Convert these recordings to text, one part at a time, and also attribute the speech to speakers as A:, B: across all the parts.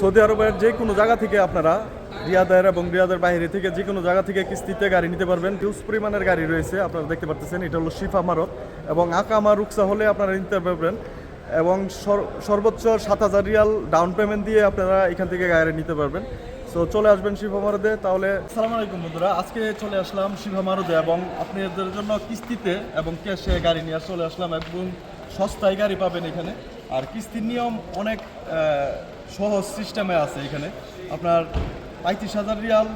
A: Saudi আরবের যে কোনো জায়গা থেকে আপনারা রিয়াদের এবং রিয়াদের বাইরে থেকে যে কোনো জায়গা থেকে কিস্তিতে গাড়ি নিতে পারবেন। হিউজ পরিমাণের গাড়ি রয়েছে, আপনারা দেখতে পারতেছেন। এটা হলো শিফা মারত এবং আকামা রুকসা হলে আপনারা নিতে পারবেন এবং সর- সর্বোচ্চ সাত হাজার রিয়াল ডাউন পেমেন্ট দিয়ে আপনারা এখান থেকে গাড়ি নিতে পারবেন। সো চলে আসবেন শিফা মারদে, তাহলে সালাম আলাইকুম বন্ধুরা, আজকে চলে আসলাম শিফা মারদে এবং আপনাদের জন্য কিস্তিতে এবং ক্যাশে গাড়ি নিয়ে চলে আসলাম এবং সস্তায় গাড়ি পাবেন এখানে। আর কিস্তির নিয়ম অনেক সহজ সিস্টেমে আছে এখানে। আপনার পঁয়ত্রিশ হাজার রিয়াল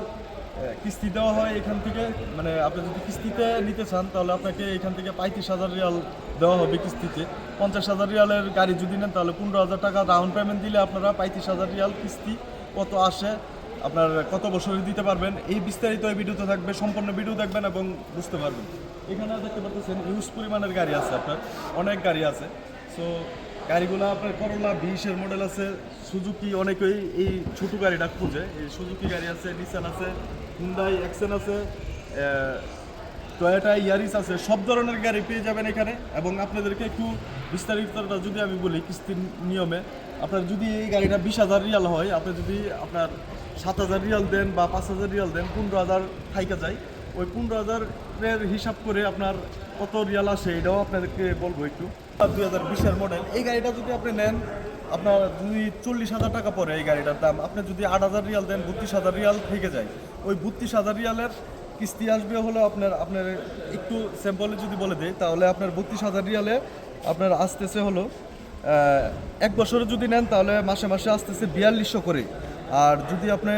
A: কিস্তি দেওয়া হয় এখান থেকে। মানে আপনি যদি কিস্তিতে নিতে চান, তাহলে আপনাকে এখান থেকে পঁয়ত্রিশ হাজার রিয়াল দেওয়া হবে কিস্তিতে। পঞ্চাশ হাজার রিয়ালের গাড়ি যদি নেন, তাহলে পনেরো হাজার টাকা ডাউন পেমেন্ট দিলে আপনারা পঁয়ত্রিশ হাজার রিয়াল কিস্তি কত আসে, আপনার কত বছরে দিতে পারবেন, এই বিস্তারিত এই ভিডিওতে থাকবে, সম্পূর্ণ ভিডিও দেখবেন এবং বুঝতে পারবেন। এখানে দেখতে পাচ্ছেন হিউজ পরিমাণের গাড়ি আছে আপনার, অনেক গাড়ি আছে। সো গাড়িগুলো আপনার করলা বিশের মডেল আছে সুজুকি অনেকেই এই ছোট গাড়িটা খুঁজে। এই সুজুকি গাড়ি আছে নিসান আছে হুন্ডাই অ্যাকসেন আছে টয়োটা ইয়ারিস আছে, সব ধরনের গাড়ি পেয়ে যাবেন এখানে। এবং আপনাদেরকে একটু বিস্তারিতটা যদি আমি বলি কিস্তির নিয়মে, আপনার যদি এই গাড়িটা বিশ হাজার রিয়াল হয়, আপনি যদি আপনার সাত হাজার রিয়াল দেন বা পাঁচ হাজার রিয়াল দেন, পনেরো হাজার থাইকা যায়। ওই পনেরো হাজারের হিসাব করে আপনার কত রিয়াল আসে, এটাও আপনাদেরকে বলব একটু। দুই হাজার বিশের মডেল এই গাড়িটা যদি আপনি নেন, আপনার দুই চল্লিশ হাজার টাকা পড়ে এই গাড়িটার দাম। আপনি যদি আট হাজার রিয়াল দেন, বত্রিশ হাজার রিয়াল থেকে যায়। ওই বত্রিশ হাজার রিয়ালের কিস্তি আসবে হলো আপনার আপনার একটু স্যাম্পলে যদি বলে দেয় তাহলে আপনার বত্রিশ হাজার রিয়ালে আপনার আসতেছে হলো এক বছরে যদি নেন, তাহলে মাসে মাসে আসতেছে বিয়াল্লিশশো করে। আর যদি আপনি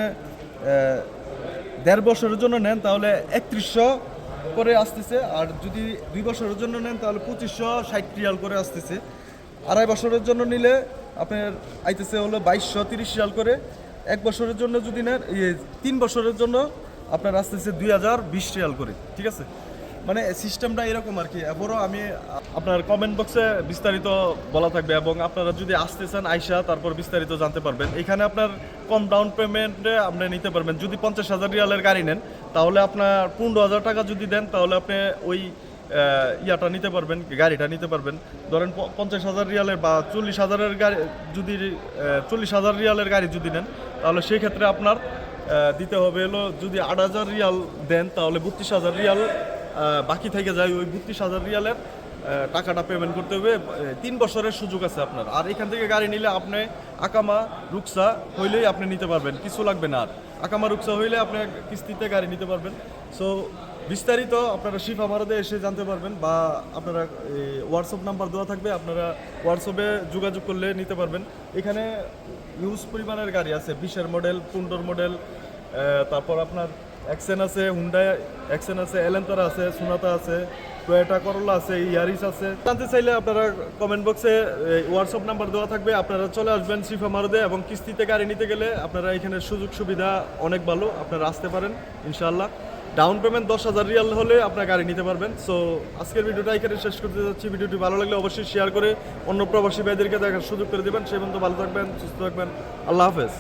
A: দেড় বছরের জন্য নেন, তাহলে একত্রিশশো করে আসতেছে, আর যদি দুই বছরের জন্য নেন, তাহলে পঁচিশশো ষাট রিয়াল করে আসতেছে। আড়াই বছরের জন্য নিলে আপনার আইতেছে হলো বাইশশো তিরিশ রিয়াল করে। এক বছরের জন্য যদি নেন তিন বছরের জন্য আপনার আসতেছে দুই হাজার বিশ রিয়াল করে, ঠিক আছে? মানে সিস্টেমটা এরকম আর কি। এরপরও আমি, আপনার কমেন্ট বক্সে বিস্তারিত বলা থাকবে এবং আপনারা যদি আসতে চান আইসা, তারপর বিস্তারিত জানতে পারবেন। এখানে আপনার কম ডাউন পেমেন্টে আপনি নিতে পারবেন। যদি পঞ্চাশ হাজার রিয়ালের গাড়ি নেন, তাহলে আপনার পনেরো হাজার টাকা যদি দেন, তাহলে আপনি ওই ইয়াটা নিতে পারবেন, গাড়িটা নিতে পারবেন। ধরেন পঞ্চাশ হাজার রিয়ালের বা চল্লিশ হাজারের গাড়ি যদি চল্লিশ হাজার রিয়ালের গাড়ি যদি নেন, তাহলে সেই ক্ষেত্রে আপনার দিতে হবে হলো যদি আট হাজার রিয়াল দেন, তাহলে বত্রিশ হাজার রিয়াল বাকি থেকে যায় ওই বত্রিশ হাজার রিয়ালের টাকাটা পেমেন্ট করতে হবে। তিন বছরের সুযোগ আছে আপনার। আর এখান থেকে গাড়ি নিলে আপনি আকামা, রুকসা হইলেই আপনি নিতে পারবেন, কিছু লাগবে না আর। আকামা, রুকসা হইলে আপনি কিস্তিতে গাড়ি নিতে পারবেন। সো বিস্তারিত আপনারা শিফা মারাদে এসে জানতে পারবেন বা আপনারা হোয়াটসঅ্যাপ নাম্বার দেওয়া থাকবে, আপনারা হোয়াটসঅ্যাপে যোগাযোগ করলে নিতে পারবেন। এখানে ইউজ পরিমাণের গাড়ি আছে, বিশের মডেল পুন্ডর মডেল তারপর আপনার অ্যাক্সেন আছে হুন্ডা অ্যাক্সেন আছে এলেন্তারা আছে সোনাতা আছে টয়োটা করলা আছে ইয়ারিস আছে। জানতে চাইলে আপনারা কমেন্ট বক্সে হোয়াটসঅ্যাপ নাম্বার দেওয়া থাকবে। আপনারা চলে আসবেন শিফা মারদে এবং কিস্তিতে গাড়ি নিতে গেলে আপনারা এখানে সুযোগ সুবিধা অনেক ভালো। আপনারা আসতে পারেন, ইনশাআল্লাহ। ডাউন পেমেন্ট দশ হাজার রিয়াল হলে আপনার গাড়ি নিতে পারবেন। সো আজকের ভিডিওটা এখানে শেষ করতে যাচ্ছি। ভিডিওটি ভালো লাগলে অবশ্যই শেয়ার করে অন্য প্রবাসী ভাইদেরকে দেখার সুযোগ করে দেবেন। সে পর্যন্ত ভালো থাকবেন, সুস্থ থাকবেন। আল্লাহ হাফেজ।